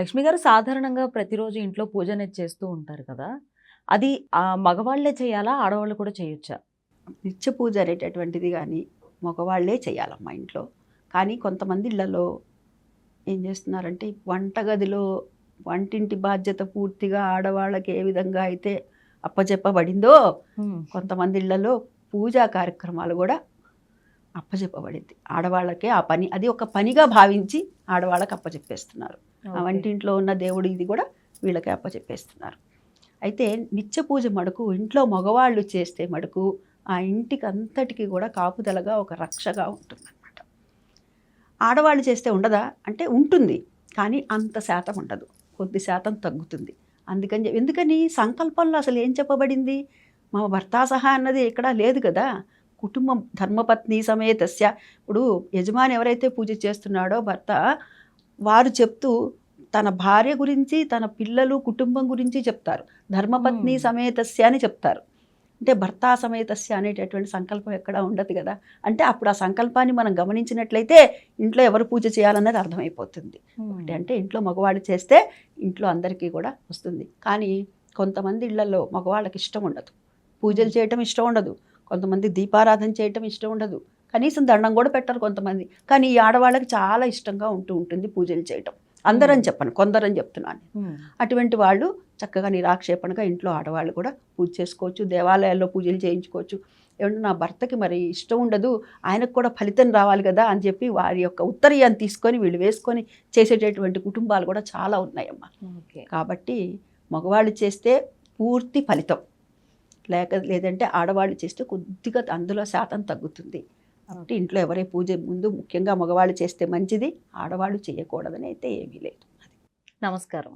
లక్ష్మి గారు సాధారణంగా ప్రతిరోజు ఇంట్లో పూజ అనేది చేస్తూ ఉంటారు కదా? అది ఆ మగవాళ్ళే చేయాలా? ఆడవాళ్ళు కూడా చేయొచ్చా? నిత్య పూజ అనేటటువంటిది కానీ మగవాళ్ళే చేయాలమ్మా ఇంట్లో. కానీ కొంతమంది ఇళ్ళలో ఏం చేస్తున్నారంటే వంటగదిలో వంటింటి బాధ్యత పూర్తిగా ఆడవాళ్ళకి ఏ విధంగా అయితే అప్పచెప్పబడిందో కొంతమంది ఇళ్ళలో పూజా కార్యక్రమాలు కూడా అప్పచెప్పబడింది ఆడవాళ్ళకే ఆ పని అది ఒక పనిగా భావించి ఆడవాళ్ళకి అప్పచెప్పేస్తున్నారు. ఆ వంటింట్లో ఉన్న దేవుడు ఇది కూడా వీళ్ళకి అప్పచెప్పేస్తున్నారు. అయితే నిత్య పూజ మడుకు ఇంట్లో మగవాళ్ళు చేస్తే మడుకు ఆ ఇంటికి అంతటికి కూడా కాపుదలగా ఒక రక్షగా ఉంటుందన్నమాట. ఆడవాళ్ళు చేస్తే ఉండదా? అంటే ఉంటుంది కానీ అంత శాతం ఉండదు. కొద్ది శాతం తగ్గుతుంది. అందుకని ఎందుకని? సంకల్పంలో అసలు ఏం చెప్పబడింది? మా భర్త సహా అన్నది ఎక్కడా లేదు కదా. కుటుంబం ధర్మపత్ని సమేతస్య. ఇప్పుడు యజమాని ఎవరైతే పూజ చేస్తున్నాడో భర్త వారు చెప్తూ తన భార్య గురించి తన పిల్లలు కుటుంబం గురించి చెప్తారు. ధర్మపత్ని. సమేతస్య అని చెప్తారు. అంటే భర్త సమేతస్య అనేటటువంటి సంకల్పం ఎక్కడ ఉండదు కదా. అంటే అప్పుడు ఆ సంకల్పాన్ని మనం గమనించినట్లయితే ఇంట్లో ఎవరు పూజ చేయాలన్నది అర్థమైపోతుంది. ఒకటి అంటే ఇంట్లో మగవాళ్ళు చేస్తే ఇంట్లో అందరికీ కూడా వస్తుంది. కానీ కొంతమంది ఇళ్ళలో మగవాళ్ళకి ఇష్టం ఉండదు. పూజలు చేయటం ఇష్టం ఉండదు. కొంతమంది దీపారాధన చేయటం ఇష్టం ఉండదు. కనీసం దండం కూడా పెట్టరు కొంతమంది. కానీ ఈ ఆడవాళ్ళకి చాలా ఇష్టంగా ఉంటూ ఉంటుంది పూజలు చేయటం. అందరని చెప్పను కొందరని చెప్తున్నాను అటువంటి వాళ్ళు చక్కగా నిరాక్షేపణగా ఇంట్లో ఆడవాళ్ళు కూడా పూజ చేసుకోవచ్చు దేవాలయాల్లో పూజలు చేయించుకోవచ్చు. ఏమంటే నా భర్తకి మరి ఇష్టం ఉండదు ఆయనకు కూడా ఫలితం రావాలి కదా అని చెప్పి వారి యొక్క ఉత్తరీయాన్ని తీసుకొని వీళ్ళు వేసుకొని చేసేటటువంటి కుటుంబాలు కూడా చాలా ఉన్నాయమ్మా. కాబట్టి మగవాళ్ళు చేస్తే పూర్తి ఫలితం. లేక లేదంటే ఆడవాళ్ళు చేస్తే కొద్దిగా అందులో శాతం తగ్గుతుంది. కాబట్టి ఇంట్లో ఎవరే పూజ ముందు ముఖ్యంగా మగవాళ్ళు చేస్తే మంచిది ఆడవాళ్ళు చేయకూడదని అయితే ఏమీ లేదు. నమస్కారం.